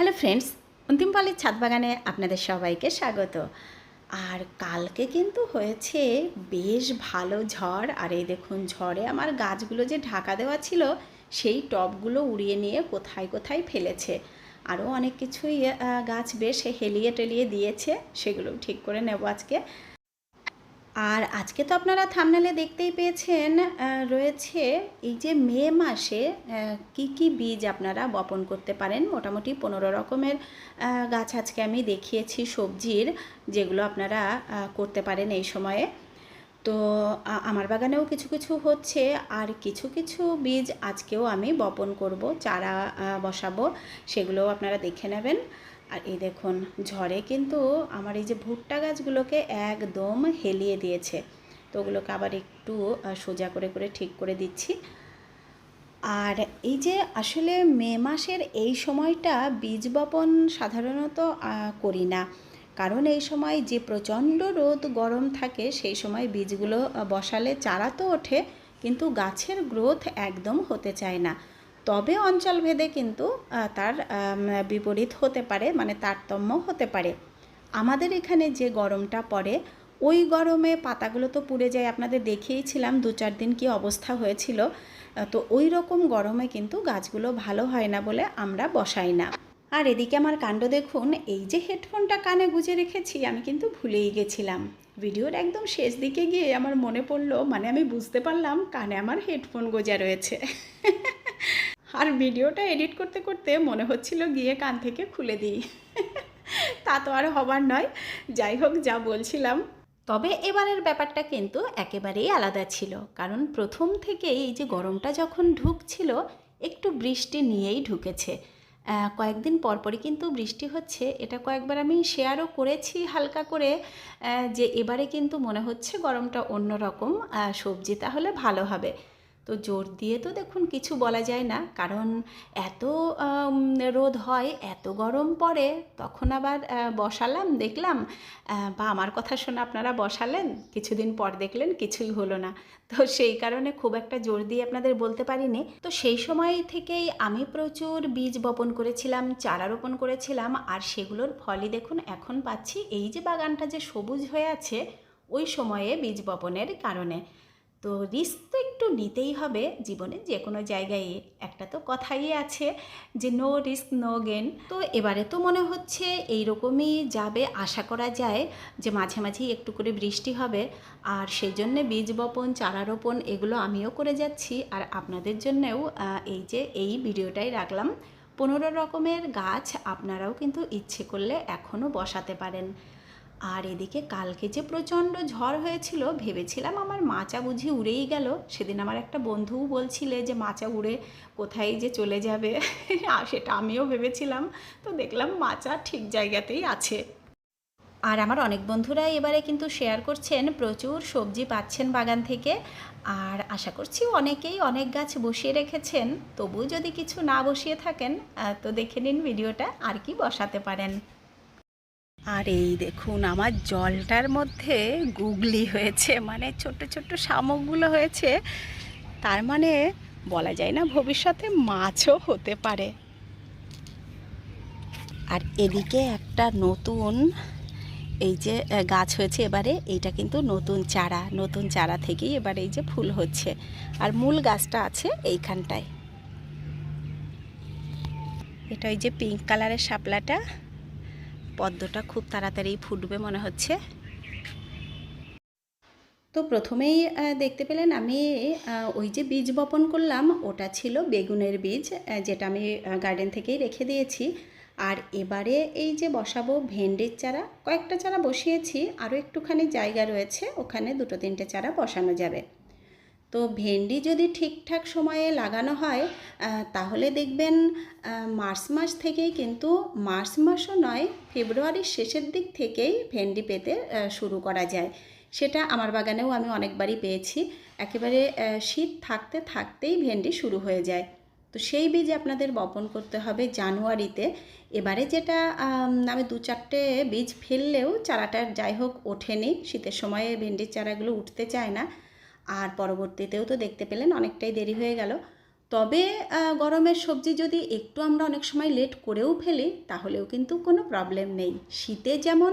Hello friends অন্তিম পালের ছাদ বাগানে আপনাদের সবাইকে স্বাগত। আর কালকে কিন্তু হয়েছে বেশ ভালো ঝড়, আর এই দেখুন ঝড়ে আমার গাছগুলো যে ঢাকা দেওয়া ছিল, সেই টবগুলো উড়িয়ে নিয়ে কোথায় কোথায় ফেলেছে। আরও অনেক কিছুই গাছ বেশ হেলিয়ে টেলিয়ে দিয়েছে, সেগুলো ঠিক করে নেব আজকে। আর আজকে তো আপনারা থামনেলে দেখতেই পেয়েছেন রয়েছে এই যে মে মাসে কি কি বীজ আপনারা বপন করতে পারেন? মোটামুটি পনেরো রকমের গাছ আজকে আমি দেখিয়েছি সবজির, যেগুলো আপনারা করতে পারেন এই সময়ে। তো আমার বাগানেও কিছু কিছু হচ্ছে, আর কিছু কিছু বীজ আজকেও আমি বপন করব, চারা বসাবো, সেগুলোও আপনারা দেখে নেবেন। আর এই দেখুন, ঝড়ে কিন্তু আমার এই যে ভুট্টা গাছগুলোকে একদম হেলিয়ে দিয়েছে। তো ওগুলোকে আবার একটু সোজা করে করে ঠিক করে দিচ্ছি। আর এই যে আসলে মে মাসের এই সময়টা বীজ বপন সাধারণত করি না। কারণ এই সময় যে প্রচণ্ড রোদ, গরম থাকে, সেই সময় বীজগুলো বসালে চারা তো ওঠে, কিন্তু গাছের গ্রোথ একদম হতে চায় না। তবে অঞ্চলভেদে কিন্তু তার বিপরীত হতে পারে মানে তারতম্য হতে পারে। আমাদের এখানে যে গরমটা পড়ে, ওই গরমে পাতাগুলো তো পুড়ে যায়। আপনাদের দেখিয়েছিলাম দু চার দিন কি অবস্থা হয়েছিল। তো ওই রকম গরমে কিন্তু গাছগুলো ভালো হয় না বলে আমরা বসাই না। আর এদিকে আমার কাণ্ড দেখুন, এই যে হেডফোনটা কানে গুজে রেখেছি, আমি কিন্তু ভুলেই গেছিলাম। ভিডিওর একদম শেষ দিকে গিয়ে আমার মনে পড়ল মানে আমি বুঝতে পারলাম কানে আমার হেডফোন গোজা রয়েছে। আর ভিডিওটা এডিট করতে করতে মনে হচ্ছিল গিয়ে কান থেকে খুলে দিই। তা তো আর হবার নয়। যাই হোক যা বলছিলাম। তবে এবারের ব্যাপারটা কিন্তু একেবারেই আলাদা ছিল। কারণ প্রথম থেকেই এই যে গরমটা যখন ঢুকছিল একটু বৃষ্টি নিয়েই ঢুকেছে। কয়েকদিন পরপরই কিন্তু বৃষ্টি হচ্ছে। এটা কয়েকবার আমি শেয়ারও করেছি হালকা করে। যে এবারে কিন্তু মনে হচ্ছে গরমটা অন্যরকম আহ, সবজি তাহলে ভালো হবে। তো জোর দিয়ে তো দেখুন কিছু বলা যায় না। কারণ এত রোদ হয়, এত গরম পড়ে, তখন আবার বসালাম, দেখলাম বা আমার কথা শুনে আপনারা বসালেন, কিছুদিন পর দেখলেন কিছুই হলো না। তো সেই কারণে খুব একটা জোর দিয়ে আপনাদের বলতে পারিনি। তো সেই সময় থেকেই আমি প্রচুর বীজ বপন করেছিলাম, চারা রোপণ করেছিলাম, আর সেগুলোর ফলই দেখুন এখন পাচ্ছি। এই যে বাগানটা যে সবুজ হয়ে আছে, ওই সময়ে বীজ বপনের কারণে। তো রিস্ক তো একটু নিতেই হবে জীবনে যে কোনো জায়গায় একটা তো কথাই আছে যে নো রিস্ক নো গেন তো এবারে তো মনে হচ্ছে এই রকমই যাবে, আশা করা যায় যে মাঝে মাঝেই একটু করে বৃষ্টি হবে। আর সেই জন্যে বীজ বপন, চারা রোপণ এগুলো আমিও করে যাচ্ছি। আর আপনাদের জন্যেও এই যে এই ভিডিওটাই রাখলাম। পনেরো রকমের গাছ আপনারাও কিন্তু ইচ্ছে করলে এখনও বসাতে পারেন। আর এদিকে কালকে যে প্রচণ্ড ঝড় হয়েছিল, ভেবেছিলাম আমার মাচা বুঝি উড়েই গেল। সেদিন আমার একটা বন্ধুও বলছিলে যে, মাচা উড়ে কোথায় যে চলে যাবে? সেটা আমিও ভেবেছিলাম। তো দেখলাম মাচা ঠিক জায়গাতেই আছে। আর আমার অনেক বন্ধুরা এবারে কিন্তু শেয়ার করছেন, প্রচুর সবজি পাচ্ছেন বাগান থেকে। আর আশা করছি অনেকেই অনেক গাছ বসিয়ে রেখেছেন। তবু যদি কিছু না বসিয়ে থাকেন তো দেখে নিন ভিডিওটা, আর কি বসাতে পারেন। আর এই দেখুন, আমার জলটার মধ্যে গুগলি হয়েছে মানে ছোট ছোট শামুকগুলো হয়েছে। তার মানে বলা যায় না ভবিষ্যতে মাছও হতে পারে। আর এদিকে একটা নতুন, এই যে গাছ হয়েছে এবারে, এইটা কিন্তু নতুন চারা নতুন চারা থেকেই এবারে এই যে ফুল হচ্ছে। আর মূল গাছটা আছে এইখানটায়। এটা ওই যে পিঙ্ক কালারের শাপলাটা। পদ্মটা খুব তাড়াতাড়ি ফুটবে মনে হচ্ছে। তো প্রথমেই দেখতে পেলেন আমি ওই যে বীজ বপন করলাম, ওটা ছিল বেগুনের বীজ যেটা আমি গার্ডেন থেকেই রেখে দিয়েছি। আর এবারে এই যে বসাবো ভেন্ডির চারা, কয়েকটা চারা বসিয়েছি, আরও একটুখানি জায়গা রয়েছে, ওখানে দুটো তিনটে চারা বসানো যাবে। তো ভেন্ডি যদি ঠিকঠাক সময়ে লাগানো হয় তাহলে দেখবেন মার্চ মাস থেকেই কিন্তু, মার্চ মাসও নয়, ফেব্রুয়ারির শেষের দিক থেকেই ভেন্ডি পেতে শুরু করা যায়। সেটা আমার বাগানেও আমি অনেকবারই পেয়েছি। একেবারে শীত থাকতে থাকতেই ভেন্ডি শুরু হয়ে যায়। তো সেই বীজ আপনাদের বপন করতে হবে জানুয়ারিতে। এবারে যেটা, আমি দু চারটে বীজ ফেললেও চারাটার যাই হোক ওঠেনি। শীতের সময়ে ভেন্ডির চারাগুলো উঠতে চায় না। আর পরবর্তীতেও তো দেখতে পেলেন অনেকটাই দেরি হয়ে গেল। তবে গরমের সবজি যদি একটু আমরা অনেক সময় লেট করেও ফেলি, তাহলেও কিন্তু কোনো প্রবলেম নেই। শীতে যেমন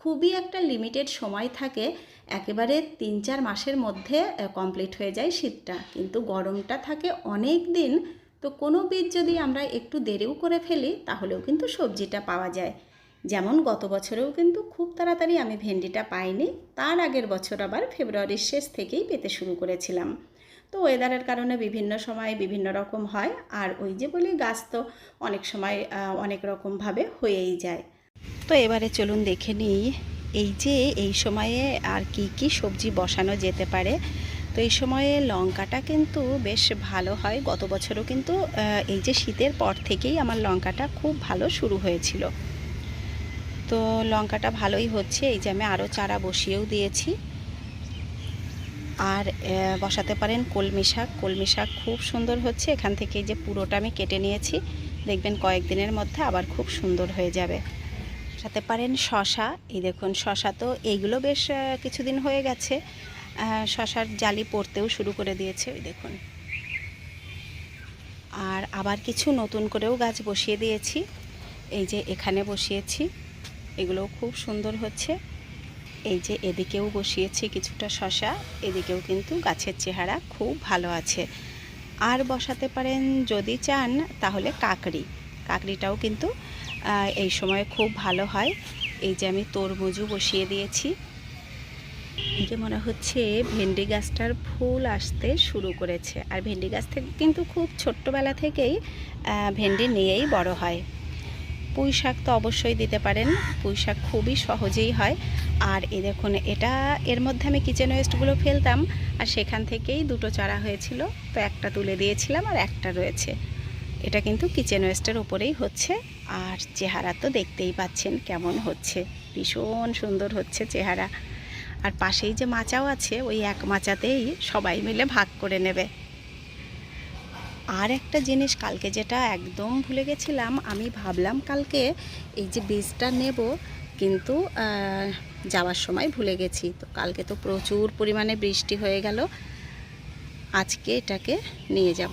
খুবই একটা লিমিটেড সময় থাকে, একেবারে তিন চার মাসের মধ্যে কমপ্লিট হয়ে যায় শীতটা। কিন্তু গরমটা থাকে অনেক দিন, তো কোনো বীজ যদি আমরা একটু দেরিও করে ফেলি, তাহলেও কিন্তু সবজিটা পাওয়া যায়। যেমন গত বছরেও কিন্তু খুব তাড়াতাড়ি আমি ভেন্ডিটা পাইনি, তার আগের বছর আবার ফেব্রুয়ারির শেষ থেকেই পেতে শুরু করেছিলাম। তো ওয়েদারের কারণে বিভিন্ন সময় বিভিন্ন রকম হয়, আর ওই যে বলি গাছ তো অনেক সময় অনেক রকমভাবে হয়েই যায়। তো এবারে চলুন দেখে নিই, এই যে এই সময়ে আর কি কি সবজি বসানো যেতে পারে। তো এই সময়ে লঙ্কাটা কিন্তু বেশ ভালো হয়, গত বছরও কিন্তু এই যে শীতের পর থেকেই আমার লঙ্কাটা খুব ভালো শুরু হয়েছিল। তো লঙ্কাটা ভালোই হচ্ছে, এই যে আমি আরও চারা বসিয়েও দিয়েছি। আর বসাতে পারেন কলমি শাক। কলমি শাক খুব সুন্দর হচ্ছে, এখান থেকে যে পুরোটা আমি কেটে নিয়েছি, দেখবেন কয়েকদিনের মধ্যে আবার খুব সুন্দর হয়ে যাবে। সাথে পারেন শশা, এই দেখুন শশা তো এইগুলো বেশ কিছুদিন হয়ে গেছে। শশার জালি পড়তেও শুরু করে দিয়েছে ওই দেখুন। আর আবার কিছু নতুন করেও গাছ বসিয়ে দিয়েছি, এই যে এখানে বসিয়েছি। এগুলোও খুব সুন্দর হচ্ছে। এই যে এদিকেও বসিয়েছি কিছুটা শশা, এদিকেও কিন্তু গাছের চেহারা খুব ভালো আছে। আর বসাতে পারেন যদি চান তাহলে কাকড়ি। কাকড়িটাও কিন্তু এই সময় খুব ভালো হয়। এই যে আমি তরমুজও বসিয়ে দিয়েছি। যে মনে হচ্ছে ভেন্ডি গাছটার ফুল আসতে শুরু করেছে। আর ভেন্ডি গাছ থেকে কিন্তু খুব ছোট্টবেলা থেকেই ভেন্ডি নিয়েই বড় হয়। পুঁই শাক তো অবশ্যই দিতে পারেন। পুঁই শাক খুবই সহজেই হয়। আর এই দেখুন, এটা এর মধ্যে আমি কিচেন ওয়েস্টগুলো ফেলতাম। আর সেখান থেকেই দুটো চারা হয়েছিল। তো একটা তুলে দিয়েছিলাম আর একটা রয়েছে। এটা কিন্তু কিচেন ওয়েস্টের উপরেই হচ্ছে। আর চেহারা তো দেখতেই পাচ্ছেন কেমন হচ্ছে। ভীষণ সুন্দর হচ্ছে চেহারা। আর পাশেই যে মাচাও আছে, ওই এক মাচাতেই সবাই মিলে ভাগ করে নেবে। আর একটা জিনিস কালকে যেটা একদম ভুলে গেছিলাম, আমি ভাবলাম কালকে এই যে বীজটা নেব, কিন্তু যাওয়ার সময় ভুলে গেছি। তো কালকে তো প্রচুর পরিমাণে বৃষ্টি হয়ে গেল, আজকে এটাকে নিয়ে যাব।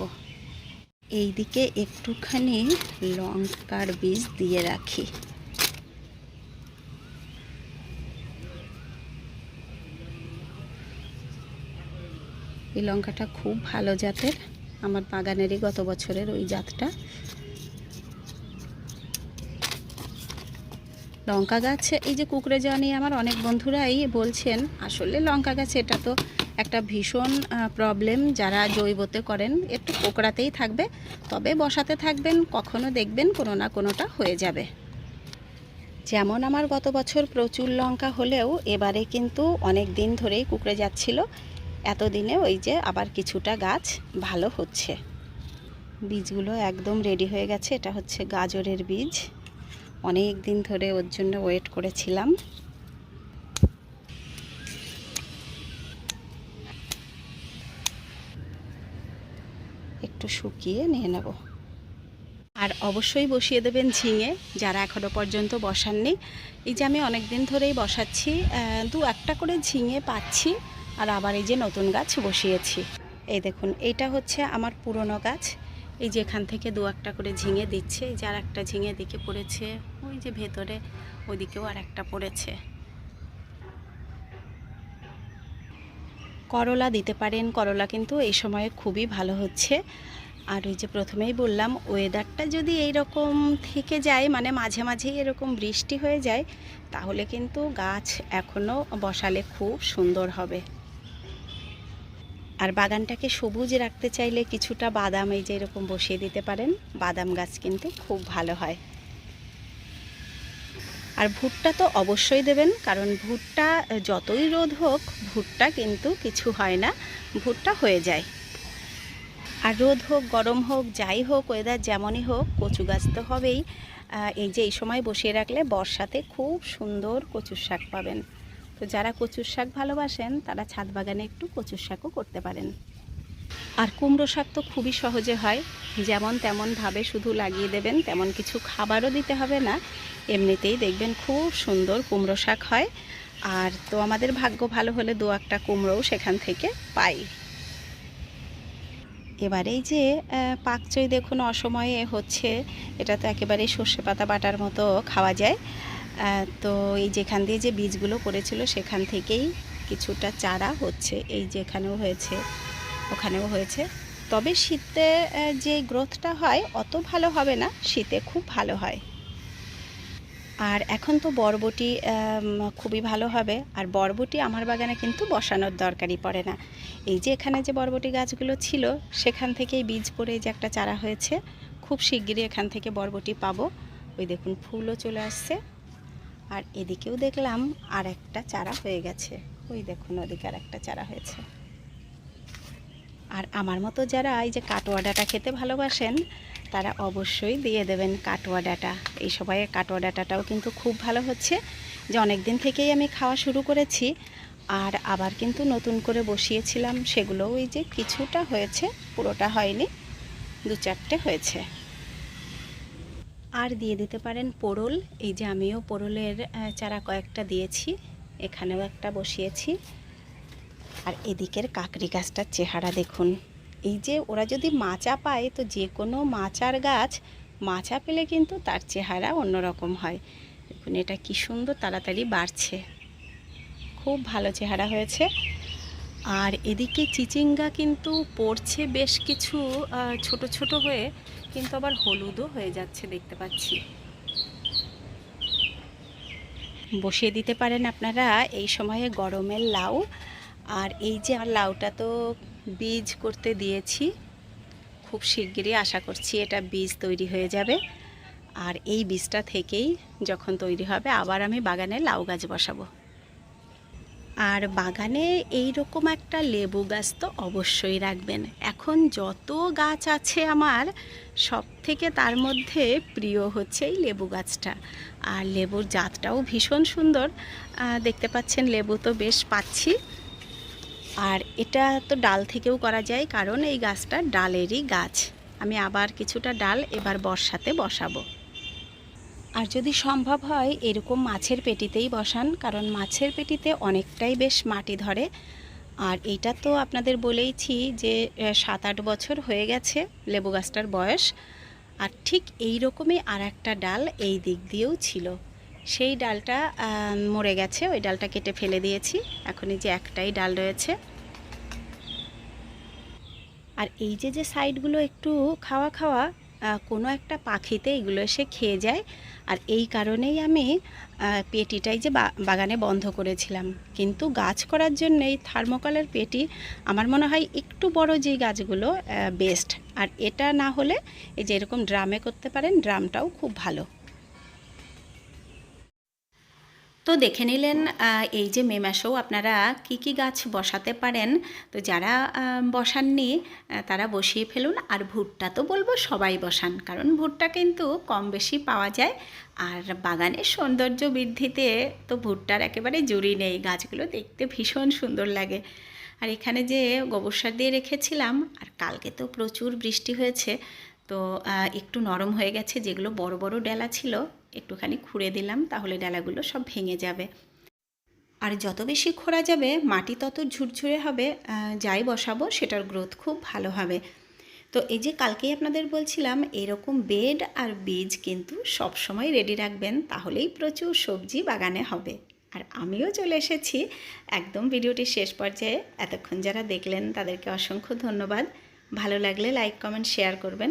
এই দিকে একটুখানি লঙ্কার বীজ দিয়ে রাখি। এই লঙ্কাটা খুব ভালো জাতের। আমার বাগানেরই গত বছরের ওই জাতটা। লঙ্কা গাছ, এই যে যাওয়া নিয়ে আমার অনেক বন্ধুরাই বলছেন, আসলে লঙ্কা গাছ এটা তো একটা ভীষণ প্রবলেম যারা জৈবতে করেন, একটু কোকড়াতেই থাকবে, তবে বসাতে থাকবেন, কখনো দেখবেন কোনো না কোনোটা হয়ে যাবে। যেমন আমার গত বছর প্রচুর লঙ্কা হলেও এবারে কিন্তু অনেক দিন ধরেই কুকড়ে যাচ্ছিল এতদিনে ওই যে আবার কিছুটা গাছ ভালো হচ্ছে। বীজগুলো একদম রেডি হয়ে গেছে। এটা হচ্ছে গাজরের বীজ। অনেক দিন ধরে ওর জন্য ওয়েট করেছিলাম। একটু শুকিয়ে নিয়ে নেব। আর অবশ্যই বসিয়ে দেবেন ঝিঙে, যারা এখনও পর্যন্ত বসাননি। এই যে আমি অনেক দিন ধরেই বসাচ্ছি দু একটা করে ঝিঙে পাচ্ছি। আর আবার এই যে নতুন গাছ বসিয়েছি। এই দেখুন এটা হচ্ছে আমার পুরনো গাছ। এই যে এখান থেকে দু একটা করে ঝিঙে দিচ্ছে, এই যে আর একটা ঝিঙে দিকে পড়েছে, ওই যে ভেতরে ওইদিকেও আর একটা পড়েছে। করলা দিতে পারেন, করলা কিন্তু এই সময়ে খুবই ভালো হচ্ছে। আর ওই যে প্রথমেই বললাম ওয়েদারটা যদি এই রকম থেকে যায় মানে মাঝে মাঝেই এরকম বৃষ্টি হয়ে যায়, তাহলে কিন্তু গাছ এখনও বসালে খুব সুন্দর হবে। আর বাগানটাকে সবুজ রাখতে চাইলে কিছুটা বাদাম এই যে এরকম বসিয়ে দিতে পারেন। বাদাম গাছ কিন্তু খুব ভালো হয়। আর ভুট্টা তো অবশ্যই দেবেন, কারণ ভুট্টা যতই রোদ হোক, ভুট্টা কিন্তু কিছু হয় না, ভুট্টা হয়ে যায়। আর রোদ হোক, গরম হোক, যাই হোক ওয়েদার যেমনই হোক, কচু গাছ তো হবেই। এই যে এই সময় বসিয়ে রাখলে বর্ষাতে খুব সুন্দর কচুর শাক পাবেন। তো যারা কচুর শাক ভালোবাসেন, তারা ছাদ বাগানে একটু কচুর শাকও করতে পারেন। আর কুমড়ো শাক তো খুবই সহজে হয়। যেমন তেমনভাবে শুধু লাগিয়ে দেবেন, তেমন কিছু খাবারও দিতে হবে না। এমনিতেই দেখবেন খুব সুন্দর কুমড়ো শাক হয়। আর তো আমাদের ভাগ্য ভালো হলে দু একটা কুমড়োও সেখান থেকে পাই। এবারে এই যে পাকচই দেখুন অসময়ে হচ্ছে। এটা তো একেবারেই সর্ষে পাতা বাটার মতো খাওয়া যায়। তো এই যেখান দিয়ে যে বীজগুলো পড়েছিল, সেখান থেকেই কিছুটা চারা হচ্ছে। এই যেখানেও হয়েছে, ওখানেও হয়েছে। তবে শীতে যে গ্রোথটা হয়, অত ভালো হবে না। শীতে খুব ভালো হয়। আর এখন তো বরবটি খুবই ভালো হবে। আর বরবটি আমার বাগানে কিন্তু বসানোর দরকারই পড়ে না। এই যে এখানে যে বরবটি গাছগুলো ছিল, সেখান থেকেই বীজ পড়ে যে একটা চারা হয়েছে, খুব শিগগিরই এখান থেকে বরবটি পাবো। ওই দেখুন, ফুলও চলে আসছে। আর এদিকেও দেখলাম আর একটা চারা হয়ে গেছে। ওই দেখুন, ওদিকে আর একটা চারা হয়েছে। আর আমার মতো যারা এই যে কাটোয়া ডাটা খেতে ভালোবাসেন, তারা অবশ্যই দিয়ে দেবেন কাটোয়া ডাটা এই সময়ে কাটোয়া ডাটাটাও কিন্তু খুব ভালো হচ্ছে, যে অনেক দিন থেকেই আমি খাওয়া শুরু করেছি। আর আবার কিন্তু নতুন করে বসিয়েছিলাম, সেগুলোও এই যে কিছুটা হয়েছে, পুরোটা হয়নি দু চারটে হয়েছে। আর দিয়ে দিতে পারেন পোড়ল। এই যে আমিও পোড়লের চারা কয়েকটা দিয়েছি, এখানেও একটা বসিয়েছি। আর এদিকের কাকরি গাছটার চেহারা দেখুন। এই যে ওরা যদি মাচা পায়, তো যে কোনো মাচার গাছ মাচা পেলে কিন্তু তার চেহারা অন্যরকম হয়। দেখুন, এটা কি সুন্দর তাড়াতাড়ি বাড়ছে। খুব ভালো চেহারা হয়েছে। আর এদিকে চিচিঙ্গা কিন্তু পড়ছে বেশ কিছু ছোট ছোট হয়ে। কিন্তু আবার হলুদও হয়ে যাচ্ছে দেখতে পাচ্ছি। বসিয়ে দিতে পারেন আপনারা এই সময়ে গরমের লাউ। আর এই যে আমার লাউটা তো বীজ করতে দিয়েছি, খুব শিগগিরই আশা করছি এটা বীজ তৈরি হয়ে যাবে। আর এই বীজটা থেকেই যখন তৈরি হবে আবার আমি বাগানে লাউ গাছ বসাবো। আর বাগানে এই রকম একটা লেবু গাছ তো অবশ্যই রাখবেন। এখন যত গাছ আছে আমার সব থেকে তার মধ্যে প্রিয় হচ্ছে এই লেবু গাছটা। আর লেবুর জাতটাও ভীষণ সুন্দর। দেখতে পাচ্ছেন লেবু তো বেশ পাচ্ছি। আর এটা তো ডাল থেকেও করা যায়, কারণ এই গাছটা ডালেরই গাছ। আমি আবার কিছুটা ডাল এবার বর্ষাতে বসাবো। আর যদি সম্ভব হয়, এরকম মাছের পেটিতেই বসান, কারণ মাছের পেটিতে অনেকটাই বেশ মাটি ধরে। আর এইটা তো আপনাদের বলেইছি যে সাত আট বছর হয়ে গেছে লেবু গাছটার বয়স। আর ঠিক এই রকমই আর একটা ডাল এই দিক দিয়েও ছিল। সেই ডালটা মরে গেছে, ওই ডালটা কেটে ফেলে দিয়েছি। এখন এই যে একটাই ডাল রয়েছে। আর এই যে যে সাইডগুলো একটু খাওয়া খাওয়া কোনো একটা পাখিতে এগুলো এসে খেয়ে যায়। আর এই কারণেই আমি পেটিটাই যে বাগানে বন্ধ করেছিলাম। কিন্তু গাছ করার জন্য এই থার্মোকলের পেটি আমার মনে হয় একটু বড় যে গাছগুলো বেস্ট আর এটা না হলে এই যে এরকম ড্রামে করতে পারেন, ড্রামটাও খুব ভালো। তো দেখে নিলেন এই যে মে মাসেও আপনারা কি কি গাছ বসাতে পারেন? তো যারা বসাননি তারা বসিয়ে ফেলুন। আর ভুট্টা তো বলব সবাই বসান, কারণ ভুট্টা কিন্তু কম বেশি পাওয়া যায়। আর বাগানের সৌন্দর্য বৃদ্ধিতে তো ভুট্টার একেবারে জুড়ি নেই, গাছগুলো দেখতে ভীষণ সুন্দর লাগে। আর এখানে যে গোবর সার দিয়ে রেখেছিলাম, আর কালকে তো প্রচুর বৃষ্টি হয়েছে, তো একটু নরম হয়ে গেছে, যেগুলো বড় বড় ডেলা ছিল একটুখানি খুঁড়ে দিলাম, তাহলে ডালাগুলো সব ভেঙে যাবে। আর যত বেশি খোঁড়া যাবে, মাটি তত ঝুরঝুরে হবে যাই বসাবো, সেটার গ্রোথ খুব ভালো হবে। তো এই যে কালকেই আপনাদের বলছিলাম, এরকম বেড আর বীজ কিন্তু সব সময় রেডি রাখবেন, তাহলেই প্রচুর সবজি বাগানে হবে। আর আমিও চলে এসেছি, একদম ভিডিওটি শেষ পর্যায়ে। এতক্ষণ যারা দেখলেন, তাদেরকে অসংখ্য ধন্যবাদ। ভালো লাগলে লাইক কমেন্ট শেয়ার করবেন।